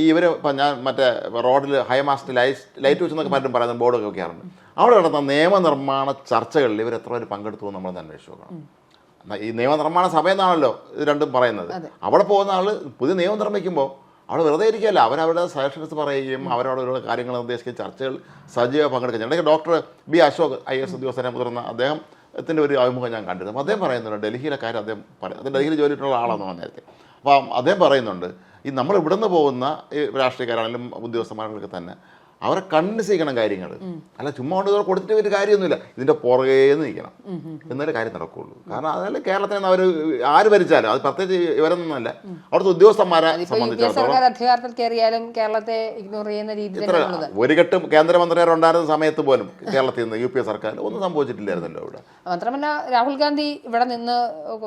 ഈ ഇവർ ഇപ്പം ഞാൻ മറ്റേ റോഡിൽ ഹൈമാസ്റ്റ് ലൈറ്റ് ലൈറ്റ് വെച്ചെന്നൊക്കെ പലരും പറയുന്ന ബോർഡൊക്കെ വെക്കാറുണ്ട്. അവിടെ നടന്ന നിയമനിർമ്മാണ ചർച്ചകളിൽ ഇവർ എത്ര പേര് പങ്കെടുത്തു നമ്മൾ അന്വേഷിച്ച് നോക്കണം. ഈ നിയമനിർമ്മാണ സഭയെന്നാണല്ലോ ഇത് രണ്ടും പറയുന്നത്. അവിടെ പോകുന്ന ആൾ പുതിയ നിയമം നിർമ്മിക്കുമ്പോൾ അവിടെ വെറുതെ ഇരിക്കുകയല്ല. അവരുടെ സജഷൻസ് പറയുകയും അവരോടുള്ള കാര്യങ്ങൾ നിർദ്ദേശിക്കുകയും ചർച്ചകൾ സജീവ പങ്കെടുക്കുകയും ഉണ്ടെങ്കിൽ doctor B Ashok I S ഉദ്യോഗസ്ഥനെ മുതിർന്ന അദ്ദേഹത്തിന്റെ ഒരു അഭിമുഖം ഞാൻ കണ്ടിരുന്നു. അദ്ദേഹം പറയുന്നുണ്ട് ഡൽഹിയിലെ കാര്യം അദ്ദേഹം പറയും. അദ്ദേഹം ഡൽഹിയിൽ ജോലിയിട്ടുള്ള ആളാണെന്ന് നേരത്തെ. അപ്പം അദ്ദേഹം പറയുന്നുണ്ട് ഈ നമ്മൾ ഇവിടുന്ന് പോകുന്ന ഈ രാഷ്ട്രീയക്കാരാണെങ്കിലും ഉദ്യോഗസ്ഥന്മാരൊക്കെ തന്നെ അവരെ കണ്ണ് ചെയ്യണം കാര്യങ്ങൾ അല്ല ചുമ്മാ കൊണ്ട് കൊടുത്തിട്ട് ഒരു കാര്യമൊന്നുമില്ല. ഇതിന്റെ പുറകെ നിൽക്കണം. എന്നാലേ കാര്യം നടക്കുകയുള്ളൂ കാരണം അതല്ല കേരളത്തിൽ നിന്ന് അവർ ആര് ഭരിച്ചാലും അത് പ്രത്യേകിച്ച് ഇവരൊന്നുമല്ല അവിടുത്തെ ഉദ്യോഗസ്ഥന്മാരെ സംബന്ധിച്ചിടത്തോളം ഒരു അധികാരത്തിൽ കയറിയാലും കേരളത്തെ ഇഗ്നോർ ചെയ്യുന്ന രീതി ഒരു കെട്ടും കേന്ദ്രമന്ത്രിമാരുണ്ടായിരുന്ന സമയത്ത് പോലും കേരളത്തിൽ നിന്ന് യു പി എ സർക്കാർ ഒന്നും സംഭവിച്ചിട്ടില്ലായിരുന്നല്ലോ ഇവിടെ മാത്രമല്ല രാഹുൽ ഗാന്ധി ഇവിടെ നിന്ന്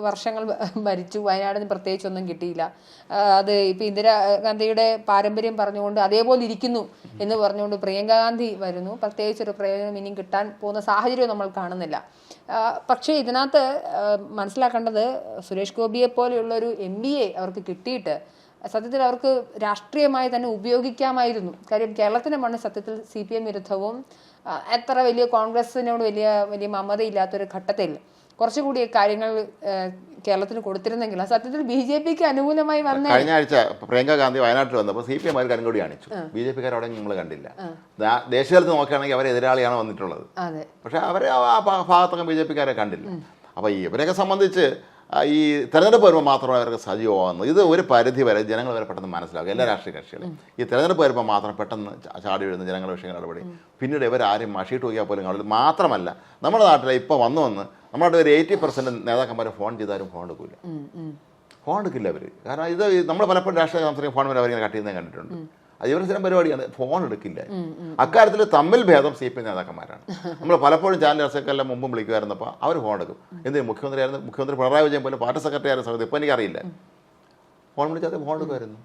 വർഷങ്ങൾ ഭരിച്ചു. വയനാടിന് പ്രത്യേകിച്ചൊന്നും കിട്ടിയില്ല. അത് ഇപ്പൊ ഇന്ദിരാഗാന്ധിയുടെ പാരമ്പര്യം പറഞ്ഞുകൊണ്ട് അതേപോലെ ഇരിക്കുന്നു എന്ന് പറഞ്ഞുകൊണ്ട് പ്രിയങ്ക ഗാന്ധി വരുന്നു. പ്രത്യേകിച്ച് ഒരു പ്രയോജനം ഇനിയും കിട്ടാൻ പോകുന്ന സാഹചര്യം നമ്മൾ കാണുന്നില്ല. പക്ഷേ ഇതിനകത്ത് മനസ്സിലാക്കേണ്ടത് സുരേഷ് ഗോപിയെ പോലെയുള്ള ഒരു എം ബി എ അവർക്ക് കിട്ടിയിട്ട് സത്യത്തിൽ അവർക്ക് രാഷ്ട്രീയമായി തന്നെ ഉപയോഗിക്കാമായിരുന്നു. കാര്യം കേരളത്തിന്റെ മണ്ണ് സത്യത്തിൽ സി പി എം വിരുദ്ധവും എത്ര വലിയ കോൺഗ്രസിനോട് വലിയ വലിയ മമതയില്ലാത്തൊരു ഘട്ടത്തിൽ കുറച്ചുകൂടി കാര്യങ്ങൾ കേരളത്തിന് കൊടുത്തിരുന്നെങ്കിൽ സത്യത്തിൽ ബി ജെ പിക്ക് അനുകൂലമായി വന്ന. കഴിഞ്ഞ ആഴ്ച പ്രിയങ്ക ഗാന്ധി വയനാട്ടിൽ വന്നപ്പോൾ സി പി എമാർ കൺകൂടി കാണിച്ചു. ബി ജെ പിക്കാർ അവിടെ നമ്മൾ കണ്ടില്ല ദേശീയതലത്തിൽ നോക്കുകയാണെങ്കിൽ അവർ എതിരാളിയാണ് വന്നിട്ടുള്ളത്. പക്ഷെ അവരെ ആ ഭാഗത്തൊക്കെ ബി ജെ പിക്കാരെ കണ്ടില്ല. അപ്പോൾ ഇവരെയൊക്കെ സംബന്ധിച്ച് ഈ തെരഞ്ഞെടുപ്പ് വരുമ്പോൾ മാത്രമേ അവർക്ക് സജീവമാകുന്നത് ഇത് ഒരു പരിധി വരെ ജനങ്ങൾ വരെ പെട്ടെന്ന് മനസ്സിലാക്കുക എല്ലാ രാഷ്ട്രീയ കക്ഷികളും ഈ തെരഞ്ഞെടുപ്പ് വരുമ്പോൾ മാത്രം പെട്ടെന്ന് ചാടി വീഴുന്ന ജനങ്ങളുടെ വിഷയങ്ങൾ ഇടപെടി. പിന്നീട് ഇവരാരും മഷിയിട്ട് നോക്കിയാൽ പോലും കാണില്ല മാത്രമല്ല നമ്മുടെ നാട്ടിലെ ഇപ്പോൾ വന്നു വന്ന് നമ്മുടെ ഒരു എയ്റ്റി പെർസെന്റ് നേതാക്കന്മാർ ഫോൺ ചെയ്താലും ഫോൺ എടുക്കില്ല. ഫോൺ എടുക്കില്ല അവർ കാരണം ഇത് നമ്മൾ പലപ്പോഴും രാഷ്ട്രീയ സംസ്ഥാനം ഫോൺ വരെ അവരിങ്ങനെ കട്ട് ചെയ്യുന്നത് കണ്ടിട്ടുണ്ട്. അത് ഇവരുടെ സ്ഥിരം പരിപാടിയാണ് ഫോൺ എടുക്കില്ല അക്കാര്യത്തിൽ തമ്മിൽ ഭേദം സി പി നേതാക്കന്മാരാണ്. നമ്മൾ പലപ്പോഴും ചാനൽ ചർച്ചക്കെല്ലാം മുമ്പും വിളിക്കുമായിരുന്നപ്പോൾ അവർ ഫോൺ എടുക്കും. എന്തിനും മുഖ്യമന്ത്രിയായിരുന്നു? മുഖ്യമന്ത്രി പിണറായി വിജയൻ പോലും പാർട്ടി സെക്രട്ടറി ആയിരുന്ന സമയത്ത് ഇപ്പം എനിക്കറിയില്ല. ഫോൺ വിളിച്ചാൽ ഫോൺ എടുക്കുമായിരുന്നു.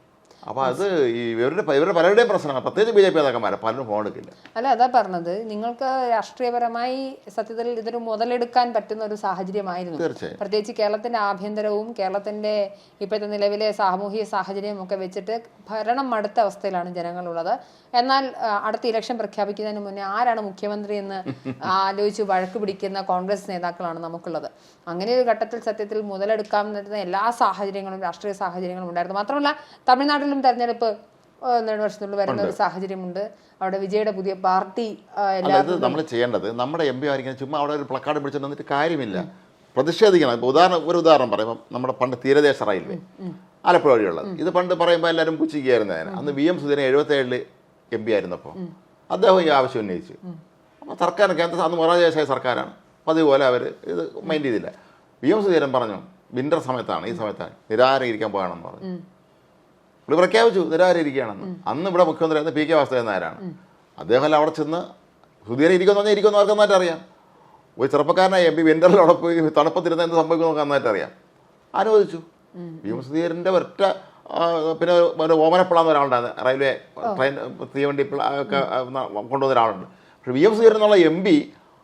അപ്പോൾ അത് ഇവരുടെ ഇവരുടെ പലരുടെയും പ്രശ്നമാണ്. പ്രത്യേകിച്ച് ബി ജെ പി നേതാക്കന്മാരെ. പലരും ഫോൺ എടുക്കില്ല. അല്ല അതാ പറഞ്ഞത്. നിങ്ങൾക്ക് രാഷ്ട്രീയപരമായി സത്യത്തിൽ ഇതൊരു മുതലെടുക്കാൻ പറ്റുന്ന ഒരു സാഹചര്യമായിരുന്നു. തീർച്ചയായും. പ്രത്യേകിച്ച് കേരളത്തിന്റെ ആഭ്യന്തരവും കേരളത്തിന്റെ ഇപ്പോഴത്തെ നിലവിലെ സാമൂഹിക സാഹചര്യവും ഒക്കെ വെച്ചിട്ട് ഭരണം മടുത്ത അവസ്ഥയിലാണ് ജനങ്ങളുള്ളത്. എന്നാൽ അടുത്ത ഇലക്ഷൻ പ്രഖ്യാപിക്കുന്നതിന് മുന്നേ ആരാണ് മുഖ്യമന്ത്രി എന്ന് ആലോചിച്ച് വഴക്ക് പിടിക്കുന്ന കോൺഗ്രസ് നേതാക്കളാണ് നമുക്കുള്ളത്. അങ്ങനെ ഒരു ഘട്ടത്തിൽ സത്യത്തിൽ മുതലെടുക്കാൻ പറ്റുന്ന എല്ലാ സാഹചര്യങ്ങളും രാഷ്ട്രീയ സാഹചര്യങ്ങളും ഉണ്ടായിരുന്നു. മാത്രമല്ല തമിഴ്നാട്ടിലും തെരഞ്ഞെടുപ്പ് ഒന്നര വർഷത്തിനുള്ളിൽ വരുന്ന ഒരു സാഹചര്യമുണ്ട്. അവിടെ വിജയുടെ പുതിയ പാർട്ടി നമ്മൾ ചെയ്യേണ്ടത് നമ്മുടെ എം പി ആയിരിക്കും ചുമ്മാ അവിടെ ഒരു പ്ലക്കാർഡ് പിടിച്ചിട്ട് നിന്നിട്ട് കാര്യമില്ല. പ്രതിഷേധിക്കണം. ഇപ്പോൾ ഉദാഹരണം ഒരു ഉദാഹരണം പറയുമ്പോൾ നമ്മുടെ പണ്ട് തീരദേശ റെയിൽവേ ആലപ്പുഴ വഴിയുള്ളത്. ഇത് പണ്ട് പറയുമ്പോൾ എല്ലാവരും പുച്ഛിക്കുകയായിരുന്നു അതിന്. അന്ന് വി എം സുധീരൻ എഴുപത്തേഴിൽ എം പി ആയിരുന്നപ്പോൾ അദ്ദേഹം ഈ ആവശ്യം ഉന്നയിച്ചു. അപ്പോൾ സർക്കാർ കേന്ദ്ര അന്ന് മൊറാജേശായ സർക്കാരാണ്. പതിവ് പോലെ അവർ ഇത് മൈൻഡ് ചെയ്തില്ല. വി എം സുധീരൻ പറഞ്ഞു വിന്റർ സമയത്താണ് ഈ സമയത്താണ്. നിരാഹാരം ഇരിക്കാൻ പോകണമെന്ന് പറഞ്ഞു. ഇവിടെ പ്രഖ്യാപിച്ചു നിരാഹാരീരിക്കുകയാണെന്ന് അന്ന് ഇവിടെ മുഖ്യമന്ത്രി പി കെ വാസുദേവൻ നായരാണ്. അദ്ദേഹം അവിടെ ചെന്ന് സുധീരൻ ഇരിക്കുമെന്ന് പറഞ്ഞാൽ ഇരിക്കുമെന്ന് അവർക്ക് നന്നായിട്ട് അറിയാം. ഒരു ചെറുപ്പക്കാരനായ എം പി വിന്ററിൽ അവിടെ പോയി തണുപ്പത്തിരുന്ന എന്ത് സംഭവിക്കുമെന്ന് നന്നായിട്ട് അറിയാം. അനുവദിച്ചു വി എം സുധീരന്റെ ഒറ്റ പിന്നെ ഒരു ഓമനപ്പിള്ളാന്ന് ഒരാളുണ്ടായിരുന്നു. റെയിൽവേ ട്രെയിൻ തീവണ്ടി ഒക്കെ കൊണ്ടുവന്ന ഒരാളുണ്ട്. പക്ഷേ വി എം സുധീരൻ എന്നുള്ള എം പി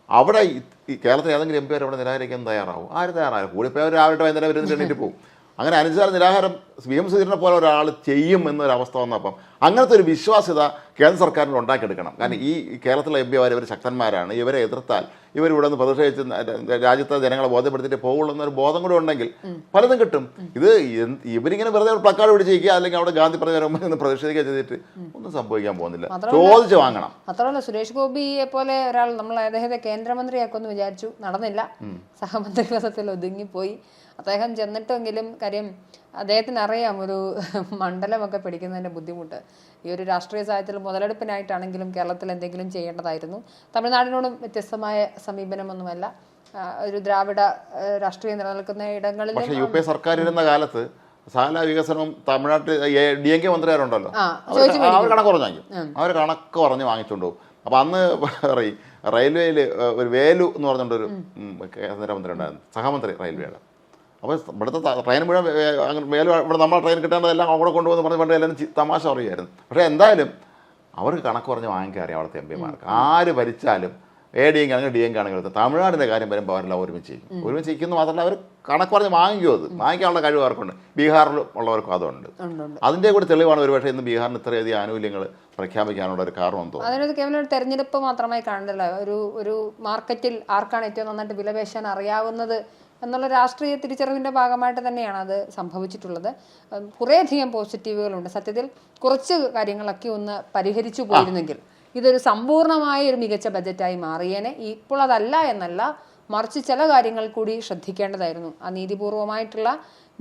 അവിടെ ഈ- കേരളത്തിൽ ഏതെങ്കിലും എം പി അവിടെ നിരാകരിക്കാൻ തയ്യാറാവും? ആരും തയ്യാറാവും കൂടിപ്പോയവർ രാവിലെ വൈകുന്നേരം വരുന്ന എണ്ണീറ്റ് പോകും അങ്ങനെ അനുസരിച്ച് നിരാഹാരം വി എം സുധീരനെ പോലെ ഒരാൾ ചെയ്യും എന്നൊരവസ്ഥ വന്നപ്പം അങ്ങനത്തെ ഒരു വിശ്വാസ്യത കേന്ദ്ര സർക്കാരിന് ഉണ്ടാക്കിയെടുക്കണം. കാരണം ഈ കേരളത്തിലെ എം പിമാർ ഇവർ ശക്തന്മാരാണ്. ഇവരെ എതിർത്താൽ ഇവർ ഇവിടെ നിന്ന് പ്രതിഷേധിച്ച് രാജ്യത്തെ ജനങ്ങളെ ബോധ്യപ്പെടുത്തിയിട്ട് പോകുള്ളൂ എന്നൊരു ബോധം കൂടെ ഉണ്ടെങ്കിൽ പലതും കിട്ടും. ഇത് ഇവരിങ്ങനെ വെറുതെ പ്ലക്കാർഡ് പിടിച്ചിരിക്കുക അല്ലെങ്കിൽ അവിടെ ഗാന്ധി പറഞ്ഞ നിന്ന് പ്രതിഷേധിക്കുക ചെയ്തിട്ട് ഒന്നും സംഭവിക്കാൻ പോകുന്നില്ല. ചോദിച്ചു വാങ്ങണം. മാത്രമല്ല സുരേഷ് ഗോപിയെ പോലെ ഒരാൾ നമ്മൾ അദ്ദേഹത്തെ കേന്ദ്രമന്ത്രിയാക്കുമെന്ന് വിചാരിച്ചു നടന്നില്ല. സഹമന്ത്രി ഒതുങ്ങിപ്പോയി. അദ്ദേഹം ചെന്നിട്ടെങ്കിലും കാര്യം അദ്ദേഹത്തിന് അറിയാം ഒരു മണ്ഡലമൊക്കെ പിടിക്കുന്നതിന്റെ ബുദ്ധിമുട്ട്. ഈ ഒരു രാഷ്ട്രീയ സാഹചര്യത്തിൽ മുതലെടുപ്പിനായിട്ടാണെങ്കിലും കേരളത്തിൽ എന്തെങ്കിലും ചെയ്യേണ്ടതായിരുന്നു. തമിഴ്നാടിനോടും വ്യത്യസ്തമായ സമീപനമൊന്നുമല്ല. ഒരു ദ്രാവിഡ രാഷ്ട്രീയം നിലനിൽക്കുന്ന ഇടങ്ങളിൽ പക്ഷേ യു പി എ സർക്കാർ ഇരുന്ന കാലത്ത് സാല വികസനം തമിഴ്നാട്ടിൽ ഡി എം കെ മന്ത്രിമാരുണ്ടല്ലോ. അവർ കണക്ക് പറഞ്ഞു വാങ്ങിക്കും അവർ കണക്ക് പറഞ്ഞ് വാങ്ങിച്ചുകൊണ്ട് പോകും. അപ്പം അന്ന് റെയി- റെയിൽവേയിൽ ഒരു വേലു എന്ന് പറഞ്ഞുകൊണ്ടൊരു കേന്ദ്രമന്ത്രി ഉണ്ടായിരുന്നു സഹമന്ത്രി റെയിൽവേയുടെ. അപ്പോൾ ഇവിടുത്തെ ട്രെയിൻ മുഴുവൻ അങ്ങനെ മേലും ഇവിടെ നമ്മൾ ട്രെയിൻ കിട്ടേണ്ടതെല്ലാം അവിടെ കൊണ്ടുവന്ന് പറഞ്ഞ് പണ്ട് എല്ലാവരും തമാശ പറയുമായിരുന്നു. പക്ഷേ എന്തായാലും അവർക്ക് കണക്ക് പറഞ്ഞ് വാങ്ങിക്കാൻ അറിയാം അവിടുത്തെ എം പിമാർക്ക്. ആര് ഭരിച്ചാലും എ ഡി എം ആണെങ്കിൽ ഡി എം കാണെങ്കിൽ തമിഴ്നാടിന്റെ കാര്യം വരുമ്പോൾ അവരെല്ലാം ഒരുമിച്ച് ചെയ്യും ഒരുമിച്ച് ചെയ്യിക്കുന്നു മാത്രമല്ല അവർ കണക്ക് പറഞ്ഞ് വാങ്ങിക്കും അത്. വാങ്ങിക്കാനുള്ള കഴിവ് അവർക്കുണ്ട്. ബീഹാറിൽ ഉള്ളവർക്കും അതുണ്ട്. അതിന്റെ കൂടി തെളിവാണ് ഒരുപക്ഷെ ഇന്ന് ബീഹാറിന് ഇത്രയധികം ആനുകൂല്യങ്ങൾ പ്രഖ്യാപിക്കാനുള്ള ഒരു കാരണം തോന്നുന്നു. അതിനൊരു കേവലം ഒരു തെരഞ്ഞെടുപ്പ് മാത്രമായി കാണുന്നില്ല. ഒരു ഒരു മാർക്കറ്റിൽ ആർക്കാണ് ഏറ്റവും നന്നായിട്ട് വിലപേശാൻ അറിയാവുന്നത് എന്നുള്ള രാഷ്ട്രീയ തിരിച്ചറിവിന്റെ ഭാഗമായിട്ട് തന്നെയാണ് അത് സംഭവിച്ചിട്ടുള്ളത്. കുറേയധികം പോസിറ്റീവുകളുണ്ട്. സത്യത്തിൽ കുറച്ച് കാര്യങ്ങളൊക്കെ ഒന്ന് പരിഹരിച്ചു പോയിരുന്നെങ്കിൽ ഇതൊരു സമ്പൂർണമായ ഒരു മികച്ച ബജറ്റായി മാറിയേനെ. ഇപ്പോൾ അതല്ല എന്നല്ല മറിച്ച് ചില കാര്യങ്ങൾ കൂടി ശ്രദ്ധിക്കേണ്ടതായിരുന്നു. ആ നീതിപൂർവമായിട്ടുള്ള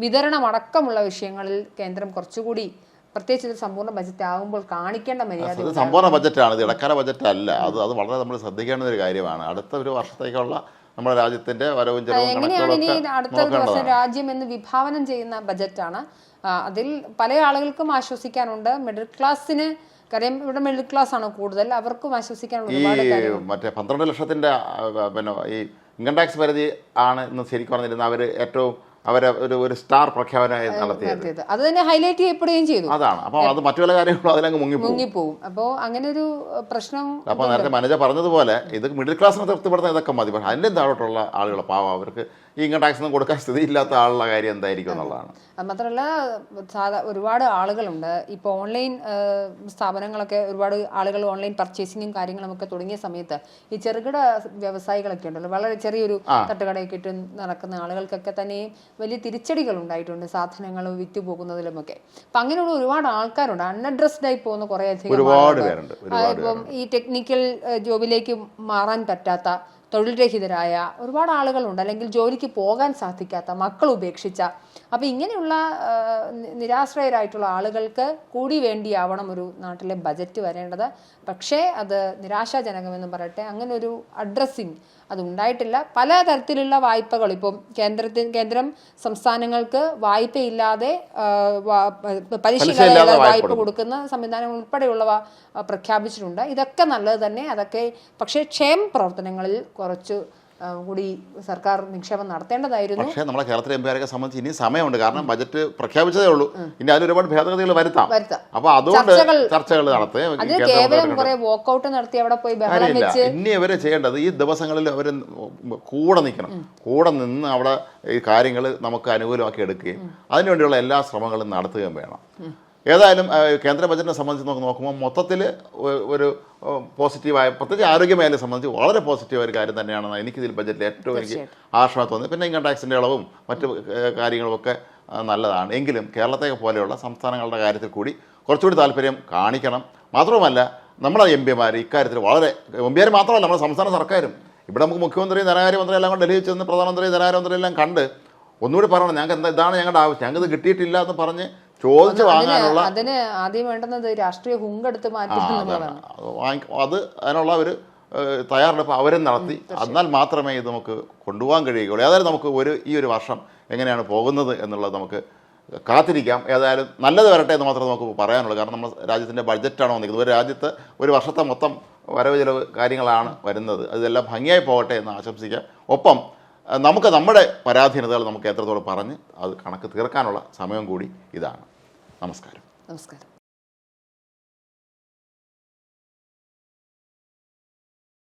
വിതരണം അടക്കമുള്ള വിഷയങ്ങളിൽ കേന്ദ്രം കുറച്ചുകൂടി പ്രത്യേകിച്ച് ഇത് സമ്പൂർണ ബജറ്റ് ആകുമ്പോൾ കാണിക്കേണ്ട മര്യാദ സമ്പൂർണ ബജറ്റാണ്. ഇത് ഇടക്കാല ബജറ്റ് അല്ല അത് അത് വളരെ നമ്മൾ ശ്രദ്ധിക്കേണ്ട ഒരു കാര്യമാണ്. അടുത്ത ഒരു വർഷത്തേക്കുള്ള നമ്മുടെ രാജ്യത്തിന്റെ വരവും എങ്ങനെയാണ് അടുത്ത രാജ്യം എന്ന് വിഭാവനം ചെയ്യുന്ന ബജറ്റാണ്. അതിൽ പല ആളുകൾക്കും ആശ്വസിക്കാനുണ്ട്. മിഡിൽ ക്ലാസ്സിന് കാര്യം ഇവിടെ മിഡിൽ ക്ലാസ് ആണ് കൂടുതൽ. അവർക്കും ആശ്വസിക്കാനുള്ള ഈ മറ്റേ പന്ത്രണ്ട് ലക്ഷത്തിന്റെ പിന്നെ ഈ ഇൻകം ടാക്സ് പരിധി ആണ് ഇന്ന് ശരിക്കും പറഞ്ഞിരുന്നത് അവർ ഏറ്റവും അവരെ ഒരു ഒരു സ്റ്റാർ പ്രഖ്യാപനമായി നടത്തിയത്. അത് തന്നെ ഹൈലൈറ്റ് ചെയ്യപ്പെടുകയും ചെയ്തു. അതാണ്. അപ്പോൾ അത്. മറ്റു പല കാര്യങ്ങളും അതിലങ്ങ് മുങ്ങിപ്പോകും മുങ്ങിപ്പോവും. അപ്പോൾ അങ്ങനെ ഒരു പ്രശ്നം അപ്പോൾ നേരത്തെ മനജ പറഞ്ഞതുപോലെ ഇത് മിഡിൽ ക്ലാസ്സിനെ തൃപ്തിപ്പെടുത്താൻ ഇതൊക്കെ മതി. പക്ഷേ അതിന്റെ താഴോട്ടുള്ള ആളുകൾ പാവം അവർക്ക് ഇൻകം ടാക്സ് ഒന്നും കൊടുക്കാൻ സ്ഥിതി ഇല്ലാത്ത ആളുള്ള കാര്യം എന്തായിരിക്കും എന്നുള്ളതാണ്. അത് മാത്രമല്ല സാധാ ഒരുപാട് ആളുകളുണ്ട്. ഇപ്പോൾ ഓൺലൈൻ സ്ഥാപനങ്ങളൊക്കെ ഒരുപാട് ആളുകൾ ഓൺലൈൻ പർച്ചേസിങ്ങും കാര്യങ്ങളും ഒക്കെ തുടങ്ങിയ സമയത്ത് ഈ ചെറുകിട വ്യവസായികളൊക്കെ ഉണ്ടല്ലോ വളരെ ചെറിയൊരു തട്ടുകടയൊക്കെ ഇട്ട് നടക്കുന്ന ആളുകൾക്കൊക്കെ തന്നെ വലിയ തിരിച്ചടികൾ ഉണ്ടായിട്ടുണ്ട് സാധനങ്ങൾ വിറ്റ് പോകുന്നതിലുമൊക്കെ. അപ്പം അങ്ങനെയുള്ള ഒരുപാട് ആൾക്കാരുണ്ട്. അൺഅഡ്രസ്ഡ് ആയി പോകുന്ന കുറേ അധികം ഇപ്പം ഈ ടെക്നിക്കൽ ജോബിലേക്ക് മാറാൻ പറ്റാത്ത തൊഴിൽ രഹിതരായ ഒരുപാട് ആളുകളുണ്ട്. അല്ലെങ്കിൽ ജോലിക്ക് പോകാൻ സാധിക്കാത്ത മക്കൾ ഉപേക്ഷിച്ച. അപ്പോൾ ഇങ്ങനെയുള്ള നിരാശ്രയരായിട്ടുള്ള ആളുകൾക്ക് കൂടി വേണ്ടിയാവണം ഒരു നാട്ടിലെ ബജറ്റ് വരേണ്ടത്. പക്ഷേ അത് നിരാശാജനകമെന്ന് പറയട്ടെ അങ്ങനെ ഒരു അഡ്രസ്സിങ് അത് ഉണ്ടായിട്ടില്ല പല തരത്തിലുള്ള വായ്പകൾ ഇപ്പം കേന്ദ്രത്തിൽ കേന്ദ്രം സംസ്ഥാനങ്ങൾക്ക് വായ്പയില്ലാതെ പലിശ പലിശയില്ലാതെ വായ്പ കൊടുക്കുന്ന സംവിധാനം ഉൾപ്പെടെയുള്ളവ പ്രഖ്യാപിച്ചിട്ടുണ്ട്. ഇതൊക്കെ നല്ലത് തന്നെ. അതൊക്കെ പക്ഷേ ക്ഷേമ പ്രവർത്തനങ്ങളിൽ കുറച്ച് കൂടി സർക്കാർ നിക്ഷേപം നടത്തേണ്ടതായിരുന്നു. പക്ഷേ നമ്മളെ കേരളത്തിലെ എം സംബന്ധിച്ച് ഇനി സമയമുണ്ട്. കാരണം ബജറ്റ് പ്രഖ്യാപിച്ചതേ ഉള്ളൂ. ഇനി അതിൽ ഒരുപാട് ഭേദഗതികൾ വരുത്താം. അപ്പൊ അതുകൊണ്ട് ചർച്ചകൾ- ചർച്ചകൾ നടത്തി അത് കേവലം കുറെ വോക്കൗട്ട് നടത്തി അവിടെ പോയി ഇനി അവർ ചെയ്യേണ്ടത് ഈ ദിവസങ്ങളിൽ അവർ കൂടെ നിൽക്കണം. കൂടെ നിന്ന് അവിടെ ഈ കാര്യങ്ങൾ നമുക്ക് അനുകൂലമാക്കി എടുക്കുകയും അതിനുവേണ്ടിയുള്ള എല്ലാ ശ്രമങ്ങളും നടത്തുകയും വേണം. ഏതായാലും കേന്ദ്ര ബജറ്റിനെ സംബന്ധിച്ച് നമുക്ക് നോക്കുമ്പോൾ മൊത്തത്തിൽ ഒരു പോസിറ്റീവായ പ്രത്യേകിച്ച് ആരോഗ്യ മേഖലയെ സംബന്ധിച്ച് വളരെ പോസിറ്റീവായ ഒരു കാര്യം തന്നെയാണ് എനിക്കിതിൽ ബജറ്റിൽ ഏറ്റവും എനിക്ക് ആശ്രമം തോന്നി പിന്നെ ഇൻകം ടാക്സിന്റെ ഇളവും മറ്റ് കാര്യങ്ങളുമൊക്കെ നല്ലതാണ്. എങ്കിലും കേരളത്തെ പോലെയുള്ള സംസ്ഥാനങ്ങളുടെ കാര്യത്തിൽ കൂടി കുറച്ചുകൂടി താല്പര്യം കാണിക്കണം. മാത്രവുമല്ല നമ്മുടെ എം പിമാർ ഇക്കാര്യത്തിൽ വളരെ എം പിമാർ മാത്രമല്ല നമ്മുടെ സംസ്ഥാന സർക്കാരും. ഇവിടെ നമുക്ക് മുഖ്യമന്ത്രി ധനകാര്യമന്ത്രി എല്ലാം കൊണ്ട്. ഡൽഹിയിൽ ചെന്ന് പ്രധാനമന്ത്രി ധനകാര്യമന്ത്രി എല്ലാം കണ്ട് ഒന്നുകൂടി പറയണം. ഞങ്ങൾക്ക് എന്താ ഇതാണ് ഞങ്ങളുടെ ആവശ്യം. ഞങ്ങൾക്ക് ഇത് കിട്ടിയിട്ടില്ല എന്ന് പറഞ്ഞ് ചോദിച്ച് വാങ്ങാനുള്ള അതിന് ആദ്യം വേണ്ടുന്നത് രാഷ്ട്രീയ ഹുങ്കെടുത്ത് മാറ്റി അത് അത് അതിനുള്ള ഒരു തയ്യാറെടുപ്പ് അവരും നടത്തി. എന്നാൽ മാത്രമേ ഇത് നമുക്ക് കൊണ്ടുപോകാൻ കഴിയുകയുള്ളൂ. ഏതായാലും നമുക്ക് ഒരു ഈ ഒരു വർഷം എങ്ങനെയാണ് പോകുന്നത് എന്നുള്ളത് നമുക്ക് കാത്തിരിക്കാം. ഏതായാലും നല്ലത് വരട്ടെ എന്ന് മാത്രമേ നമുക്ക് പറയാനുള്ളൂ. കാരണം നമ്മൾ രാജ്യത്തിന്റെ ബഡ്ജറ്റാണ് വന്നിരിക്കുന്നത്. ഒരു രാജ്യത്ത് ഒരു വർഷത്തെ മൊത്തം വരവ് ചിലവ് കാര്യങ്ങളാണ് വരുന്നത്. അതെല്ലാം ഭംഗിയായി പോകട്ടെ എന്ന് ആശംസിക്കാം. ഒപ്പം നമുക്ക് നമ്മുടെ പരാധീനതകൾ നമുക്ക് എത്രത്തോളം പറഞ്ഞ് അത് കണക്ക് തീർക്കാനുള്ള സമയം കൂടി ഇതാണ്. നമസ്കാരം. നമസ്കാരം.